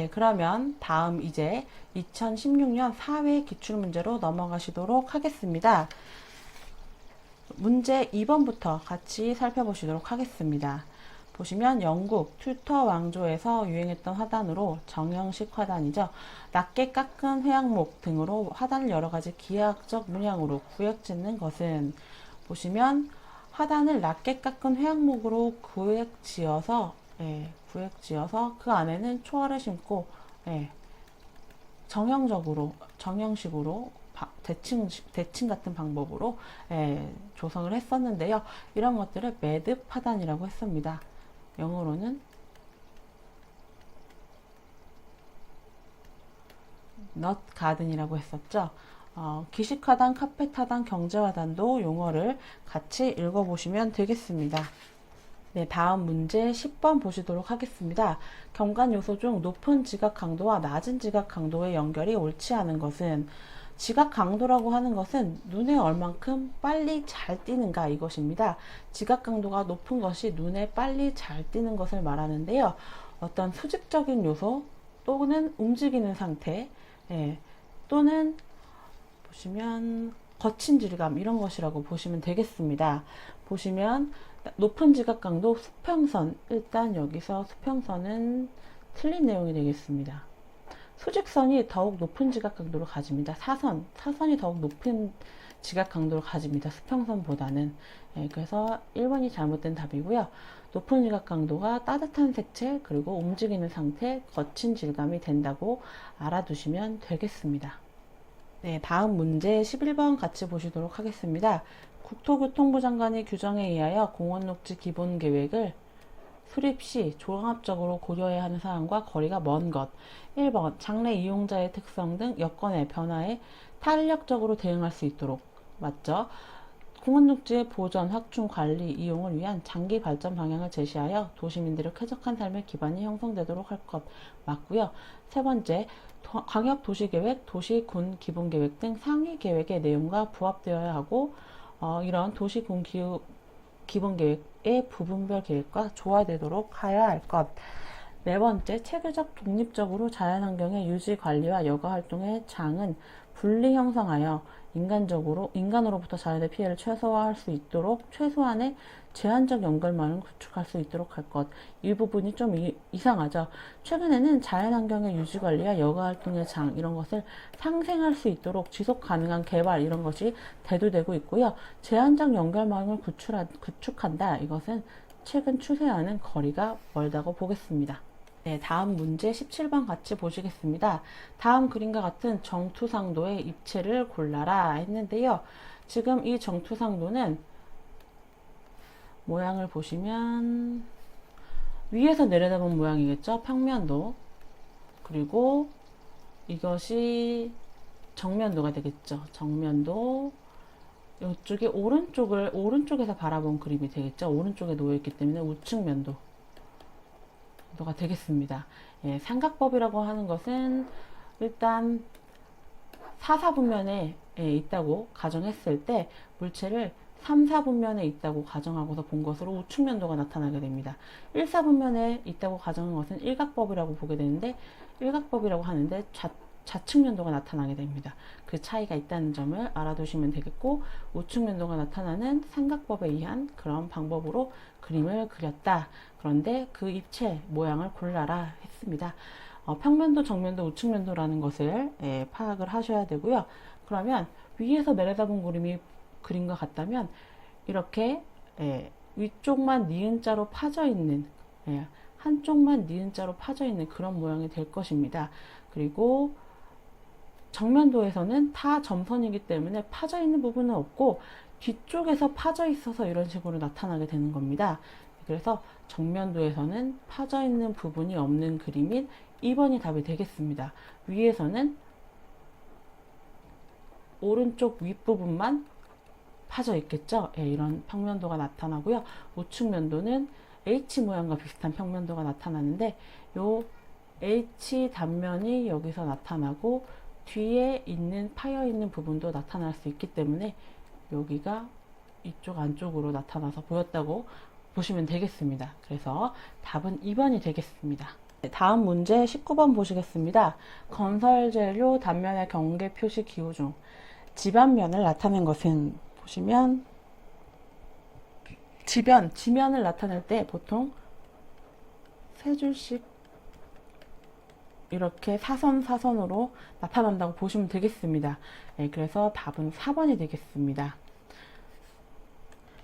네, 그러면 다음 이제 2016년 사회 기출문제로 넘어가시도록 하겠습니다. 문제 2번부터 같이 살펴보시도록 하겠습니다. 보시면 영국 튜터 왕조에서 유행했던 화단으로 정형식 화단이죠. 낮게 깎은 회양목 등으로 화단을 여러 가지 기하학적 문양으로 구역 짓는 것은 보시면 화단을 낮게 깎은 회양목으로 구역 지어서 예, 구역 지어서 그 안에는 초알을 심고 예, 정형적으로 정형식으로 바- 대칭 대칭 같은 방법으로 예, 조성을 했었는데요. 이런 것들을 매듭 화단이라고 했습니다. 영어로는 넛 가든이라고 했었죠. 어, 기식화단, 카펫화단, 경제화단도 용어를 같이 읽어보시면 되겠습니다. 네, 다음 문제 10번 보시도록 하겠습니다. 경관 요소 중 높은 지각 강도와 낮은 지각 강도의 연결이 옳지 않은 것은 지각 강도라고 하는 것은 눈에 얼만큼 빨리 잘 띄는가 이것입니다. 지각 강도가 높은 것이 눈에 빨리 잘 띄는 것을 말하는데요. 어떤 수직적인 요소 또는 움직이는 상태 예, 또는 보시면 거친 질감 이런 것이라고 보시면 되겠습니다. 보시면 높은 지각 강도 수평선 일단 여기서 수평선은 틀린 내용이 되겠습니다. 수직선이 더욱 높은 지각 강도를 가집니다. 사선, 사선이 더욱 높은 지각 강도를 가집니다. 수평선보다는. 예, 그래서 1번이 잘못된 답이고요. 높은 지각 강도가 따뜻한 색채, 그리고 움직이는 상태, 거친 질감이 된다고 알아두시면 되겠습니다. 네, 다음 문제 11번 같이 보시도록 하겠습니다. 국토교통부 장관의 규정에 의하여 공원 녹지 기본 계획을 수립 시 종합적으로 고려해야 하는 사항과 거리가 먼 것. 1번 장래 이용자의 특성 등 여건의 변화에 탄력적으로 대응할 수 있도록 맞죠? 공원 녹지의 보전, 확충, 관리, 이용을 위한 장기 발전 방향을 제시하여 도시민들의 쾌적한 삶의 기반이 형성되도록 할 것 맞고요. 세 번째, 도- 광역 도시계획, 도시군 기본계획 등 상위 계획의 내용과 부합되어야 하고 어, 이런 도시군 기후 기본계획의 부분별 계획과 조화되도록 하여야 할 것. 네 번째, 체계적 독립적으로 자연환경의 유지 관리와 여가 활동의 장은 분리 형성하여 인간적으로 인간으로부터 자연의 피해를 최소화할 수 있도록 최소한의 제한적 연결망을 구축할 수 있도록 할 것. 이 부분이 좀 이, 이상하죠. 최근에는 자연환경의 유지 관리와 여가 활동의 장 이런 것을 상생할 수 있도록 지속 가능한 개발 이런 것이 대두되고 있고요. 제한적 연결망을 구축한다. 이것은 최근 추세와는 거리가 멀다고 보겠습니다. 네, 다음 문제 17번 같이 보시겠습니다. 다음 그림과 같은 정투상도의 입체를 골라라 했는데요. 지금 이 정투상도는 모양을 보시면 위에서 내려다본 모양이겠죠. 평면도. 그리고 이것이 정면도가 되겠죠. 정면도. 이쪽이 오른쪽을 오른쪽에서 바라본 그림이 되겠죠. 오른쪽에 놓여 있기 때문에 우측면도. 가 되겠습니다. 예, 삼각법이라고 하는 것은 일단 사사분면에 예, 있다고 가정했을 때 물체를 3, 4분면에 있다고 가정하고서 본 것으로 우측면도가 나타나게 됩니다. 1, 4분면에 있다고 가정한 것은 일각법이라고 보게 되는데 일각법이라고 하는데 좌, 좌측면도가 나타나게 됩니다. 그 차이가 있다는 점을 알아두시면 되겠고 우측면도가 나타나는 삼각법에 의한 그런 방법으로 그림을 그렸다. 그런데 그 입체 모양을 골라라 했습니다. 어, 평면도, 정면도, 우측면도라는 것을 예, 파악을 하셔야 되고요. 그러면 위에서 내려다본 그림이 그림과 같다면 이렇게 예, 위쪽만 니은자로 파져 있는 예, 한쪽만 니은자로 파져 있는 그런 모양이 될 것입니다. 그리고 정면도에서는 다 점선이기 때문에 파져 있는 부분은 없고 뒤쪽에서 파져 있어서 이런 식으로 나타나게 되는 겁니다. 그래서 정면도에서는 파져 있는 부분이 없는 그림인 2번이 답이 되겠습니다. 위에서는 오른쪽 윗부분만 파져 있겠죠? 예, 이런 평면도가 나타나고요. 우측 면도는 H 모양과 비슷한 평면도가 나타나는데 요 H 단면이 여기서 나타나고 뒤에 있는 파여 있는 부분도 나타날 수 있기 때문에 여기가 이쪽 안쪽으로 나타나서 보였다고 보시면 되겠습니다. 그래서 답은 2번이 되겠습니다. 네, 다음 문제 19번 보시겠습니다. 건설 재료 단면의 경계 표시 기호 중 지반면을 나타낸 것은 보시면 지변, 지면을 나타낼 때 보통 세 줄씩 이렇게 사선 사선으로 나타난다고 보시면 되겠습니다. 네, 그래서 답은 4번이 되겠습니다.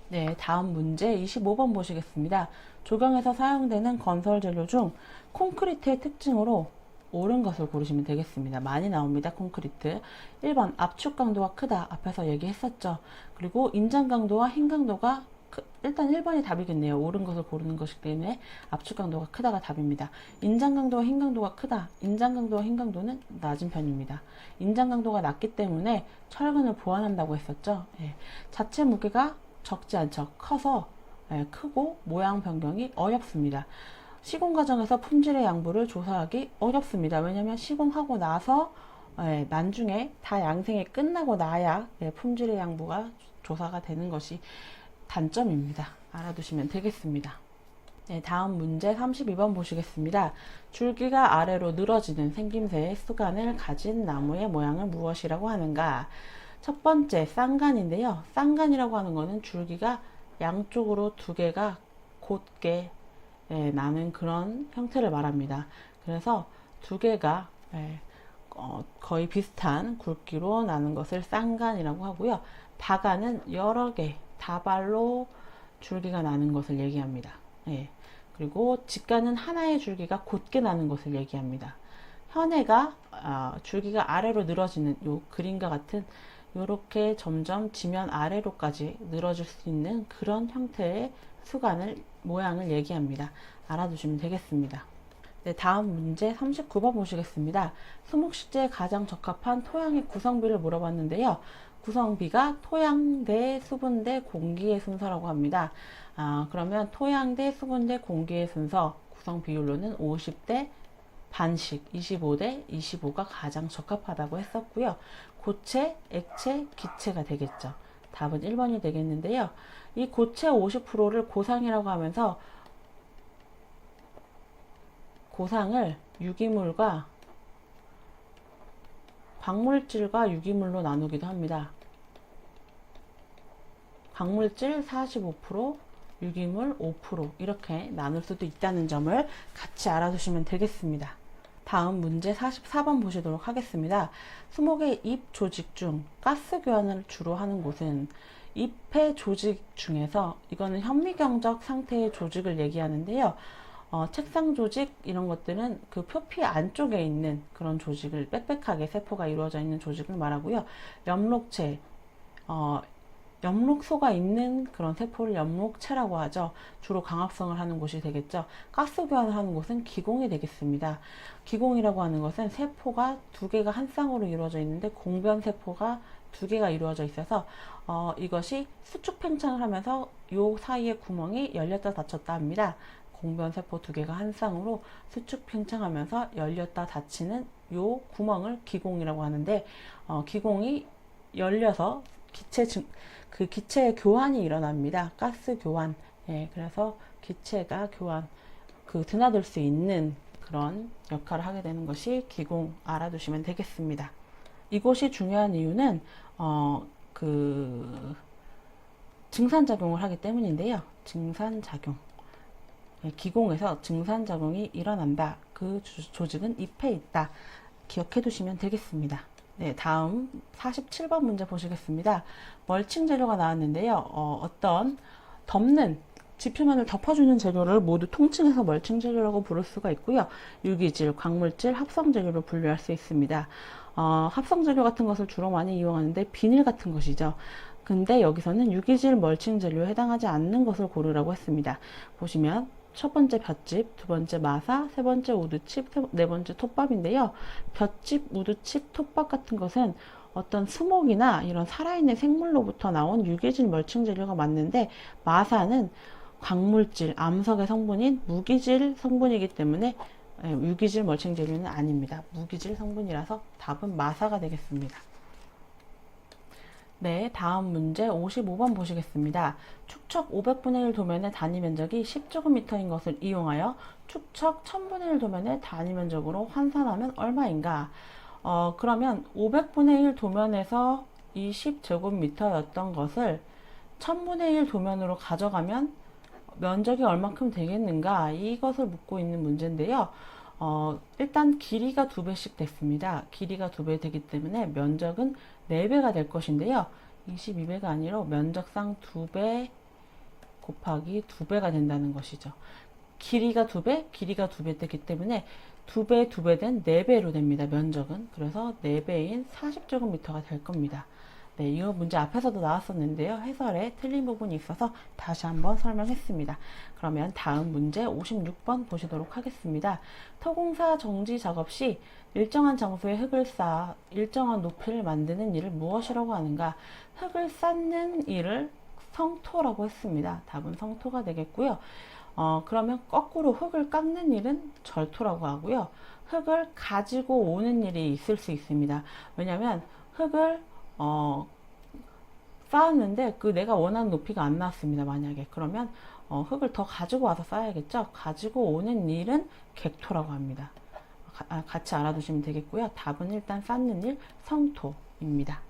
네, 다음 문제 25번 보시겠습니다. 조경에서 사용되는 건설 재료 중 콘크리트의 특징으로 옳은 것을 고르시면 되겠습니다. 많이 나옵니다. 콘크리트. 1번 압축 강도가 크다. 앞에서 얘기했었죠. 그리고 인장 강도와 힘 강도가 크- 일단 1번이 답이겠네요. 옳은 것을 고르는 것이기 때문에 압축 강도가 크다가 답입니다. 인장 강도와 힘 강도가 크다. 인장 강도와 힘 강도는 낮은 편입니다. 인장 강도가 낮기 때문에 철근을 보완한다고 했었죠. 예. 자체 무게가 적지 않죠. 커서 예, 크고 모양 변경이 어렵습니다. 시공 과정에서 품질의 양보를 조사하기 어렵습니다. 왜냐하면 시공하고 나서 예, 나중에 다 양생이 끝나고 나야 예, 품질의 양보가 조사가 되는 것이 단점입니다. 알아두시면 되겠습니다. 네, 다음 문제 32번 보시겠습니다. 줄기가 아래로 늘어지는 생김새의 수간을 가진 나무의 모양을 무엇이라고 하는가? 첫 번째 쌍간인데요. 쌍간이라고 하는 것은 줄기가 양쪽으로 두 개가 곧게 예, 나는 그런 형태를 말합니다. 그래서 두 개가 예, 어, 거의 비슷한 굵기로 나는 것을 쌍간이라고 하고요. 다간은 여러 개 다발로 줄기가 나는 것을 얘기합니다. 예. 그리고 직간은 하나의 줄기가 곧게 나는 것을 얘기합니다. 현해가 아, 줄기가 아래로 늘어지는 요 그림과 같은 이렇게 점점 지면 아래로까지 늘어질 수 있는 그런 형태의 수간을 모양을 얘기합니다. 알아두시면 되겠습니다. 네, 다음 문제 39번 보시겠습니다. 수목식재에 가장 적합한 토양의 구성비를 물어봤는데요. 구성비가 토양 대 수분 대 공기의 순서라고 합니다. 아, 그러면 토양 대 수분 대 공기의 순서 구성 비율로는 50 대 반씩 25대 25가 가장 적합하다고 했었고요. 고체, 액체, 기체가 되겠죠. 답은 1번이 되겠는데요. 이 고체 50%를 고상이라고 하면서 고상을 유기물과 광물질과 유기물로 나누기도 합니다. 광물질 45%, 유기물 5% 이렇게 나눌 수도 있다는 점을 같이 알아두시면 되겠습니다. 다음 문제 44번 보시도록 하겠습니다. 수목의 잎 조직 중 가스 교환을 주로 하는 곳은 잎의 조직 중에서 이거는 현미경적 상태의 조직을 얘기하는데요. 어, 책상 조직 이런 것들은 그 표피 안쪽에 있는 그런 조직을 빽빽하게 세포가 이루어져 있는 조직을 말하고요. 엽록체, 어, 엽록소가 있는 그런 세포를 엽록체라고 하죠. 주로 강합성을 하는 곳이 되겠죠. 가스 교환을 하는 곳은 기공이 되겠습니다. 기공이라고 하는 것은 세포가 두 개가 한 쌍으로 이루어져 있는데 공변 세포가 두 개가 이루어져 있어서 어, 이것이 수축 팽창을 하면서 요 사이에 구멍이 열렸다 닫혔다 합니다. 공변 세포 두 개가 한 쌍으로 수축 팽창하면서 열렸다 닫히는 요 구멍을 기공이라고 하는데 어, 기공이 열려서 기체 증, 그 기체의 교환이 일어납니다. 가스 교환. 예, 그래서 기체가 교환, 그 드나들 수 있는 그런 역할을 하게 되는 것이 기공 알아두시면 되겠습니다. 이곳이 중요한 이유는 어, 그 증산작용을 하기 때문인데요. 증산작용. 예, 기공에서 증산작용이 일어난다. 그 조- 조직은 잎에 있다. 기억해 두시면 되겠습니다. 네, 다음 47번 문제 보시겠습니다. 멀칭 재료가 나왔는데요. 어, 떤 덮는 지표면을 덮어주는 재료를 모두 통칭해서 멀칭 재료라고 부를 수가 있고요. 유기질, 광물질, 합성 재료로 분류할 수 있습니다. 어, 합성 재료 같은 것을 주로 많이 이용하는데 비닐 같은 것이죠. 근데 여기서는 유기질 멀칭 재료에 해당하지 않는 것을 고르라고 했습니다. 보시면 첫 번째 볏짚, 두 번째 마사, 세 번째 우드칩, 세- 네 번째 톱밥인데요. 볏짚, 우드칩, 톱밥 같은 것은 어떤 수목이나 이런 살아있는 생물로부터 나온 유기질 멀칭 재료가 맞는데 마사는 광물질, 암석의 성분인 무기질 성분이기 때문에 예, 유기질 멀칭 재료는 아닙니다. 무기질 성분이라서 답은 마사가 되겠습니다. 네, 다음 문제 55번 보시겠습니다. 축척 500분의 1 도면의 단위 면적이 10제곱미터인 것을 이용하여 축척 1000분의 1 도면의 단위 면적으로 환산하면 얼마인가? 어, 그러면 500분의 1 도면에서 이 10제곱미터였던 것을 1000분의 1 도면으로 가져가면 면적이 얼마큼 되겠는가? 이것을 묻고 있는 문제인데요. 어, 일단 길이가 두 배씩 됐습니다. 길이가 두 배 되기 때문에 면적은 4배가 될 것인데요. 22배가 아니라 면적상 2배 곱하기 2배가 된다는 것이죠. 길이가 2배, 길이가 2배 됐기 때문에 2배, 2배 된 4배로 됩니다. 면적은. 그래서 4배인 40제곱미터가 될 겁니다. 네, 이거 문제 앞에서도 나왔었는데요. 해설에 틀린 부분이 있어서 다시 한번 설명했습니다. 그러면 다음 문제 56번 보시도록 하겠습니다. 토공사 정지 작업 시 일정한 장소에 흙을 쌓아 일정한 높이를 만드는 일을 무엇이라고 하는가? 흙을 쌓는 일을 성토라고 했습니다. 답은 성토가 되겠고요. 어, 그러면 거꾸로 흙을 깎는 일은 절토라고 하고요. 흙을 가지고 오는 일이 있을 수 있습니다. 왜냐하면 흙을 어, 쌓았는데 그 내가 원하는 높이가 안 나왔습니다. 만약에 그러면 어, 흙을 더 가지고 와서 쌓아야겠죠. 가지고 오는 일은 객토라고 합니다. 가, 아, 같이 알아두시면 되겠고요. 답은 일단 쌓는 일 성토입니다.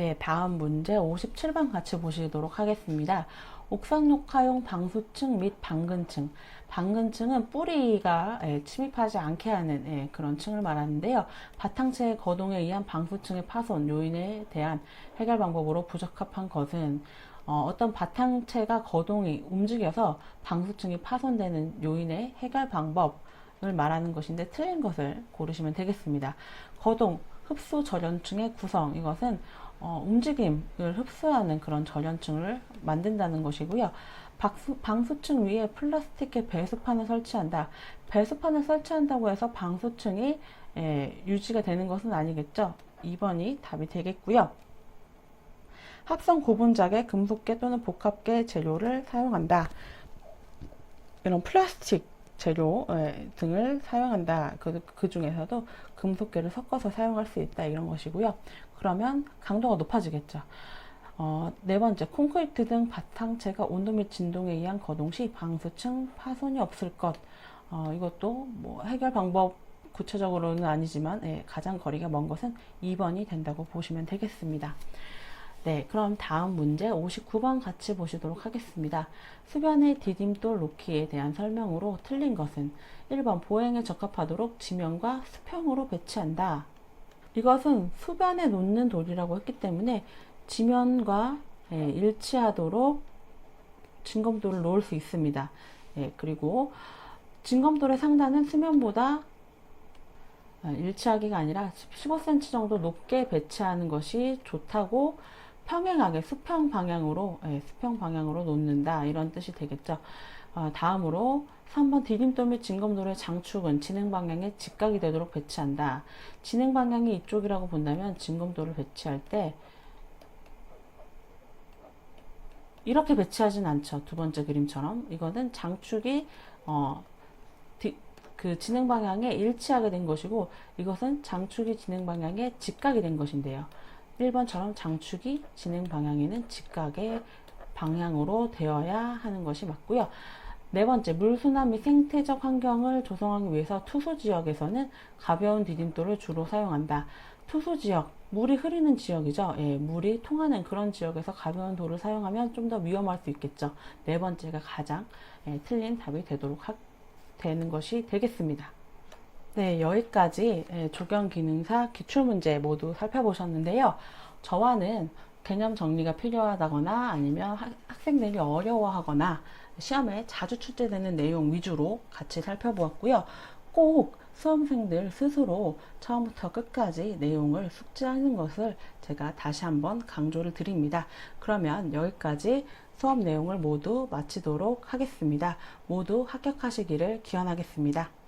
네, 다음 문제 57번 같이 보시도록 하겠습니다. 옥상 녹화용 방수층 및 방근층. 방근층은 뿌리가 예, 침입하지 않게 하는 예, 그런 층을 말하는데요. 바탕체의 거동에 의한 방수층의 파손 요인에 대한 해결 방법으로 부적합한 것은 어, 떤 바탕체가 거동이 움직여서 방수층이 파손되는 요인의 해결 방법을 말하는 것인데 틀린 것을 고르시면 되겠습니다. 거동, 흡수 절연층의 구성 이것은 어, 움직임을 흡수하는 그런 절연층을 만든다는 것이고요. 박수, 방수층 위에 플라스틱의 배수판을 설치한다. 배수판을 설치한다고 해서 방수층이 예, 유지가 되는 것은 아니겠죠. 2번이 답이 되겠고요. 합성 고분자계, 금속계 또는 복합계 재료를 사용한다. 이런 플라스틱 재료 예, 등을 사용한다. 그, 그 중에서도 금속계를 섞어서 사용할 수 있다. 이런 것이고요. 그러면 강도가 높아지겠죠. 어, 네 번째, 콘크리트 등 바탕체가 온도 및 진동에 의한 거동 시 방수층 파손이 없을 것. 어, 이것도 뭐 해결 방법 구체적으로는 아니지만 예, 가장 거리가 먼 것은 2번이 된다고 보시면 되겠습니다. 네, 그럼 다음 문제 59번 같이 보시도록 하겠습니다. 수변의 디딤돌 놓기에 대한 설명으로 틀린 것은 1번 보행에 적합하도록 지면과 수평으로 배치한다. 이것은 수변에 놓는 돌이라고 했기 때문에 지면과 예, 일치하도록 진검돌을 놓을 수 있습니다. 예, 그리고 진검돌의 상단은 수면보다 아, 일치하기가 아니라 15cm 정도 높게 배치하는 것이 좋다고 평행하게 수평 방향으로 예, 수평 방향으로 놓는다 이런 뜻이 되겠죠. 어, 다음으로 3번 디딤돌 및 진검돌의 장축은 진행 방향에 직각이 되도록 배치한다. 진행 방향이 이쪽이라고 본다면 진검돌을 배치할 때 이렇게 배치하진 않죠. 두 번째 그림처럼 이거는 장축이 어, 디, 그 진행 방향에 일치하게 된 것이고 이것은 장축이 진행 방향에 직각이 된 것인데요. 1번처럼 장축이 진행 방향에는 직각의 방향으로 되어야 하는 것이 맞고요. 네 번째, 물순환 및 생태적 환경을 조성하기 위해서 투수 지역에서는 가벼운 디딤돌을 주로 사용한다. 투수 지역, 물이 흐르는 지역이죠. 예, 물이 통하는 그런 지역에서 가벼운 돌을 사용하면 좀 더 위험할 수 있겠죠. 네 번째가 가장 예, 틀린 답이 되도록 하, 되는 것이 되겠습니다. 네, 여기까지 예, 조경기능사 기출문제 모두 살펴보셨는데요. 저와는 개념 정리가 필요하다거나 아니면 학생들이 어려워하거나 시험에 자주 출제되는 내용 위주로 같이 살펴보았고요. 꼭 수험생들 스스로 처음부터 끝까지 내용을 숙지하는 것을 제가 다시 한번 강조를 드립니다. 그러면 여기까지 수업 내용을 모두 마치도록 하겠습니다. 모두 합격하시기를 기원하겠습니다.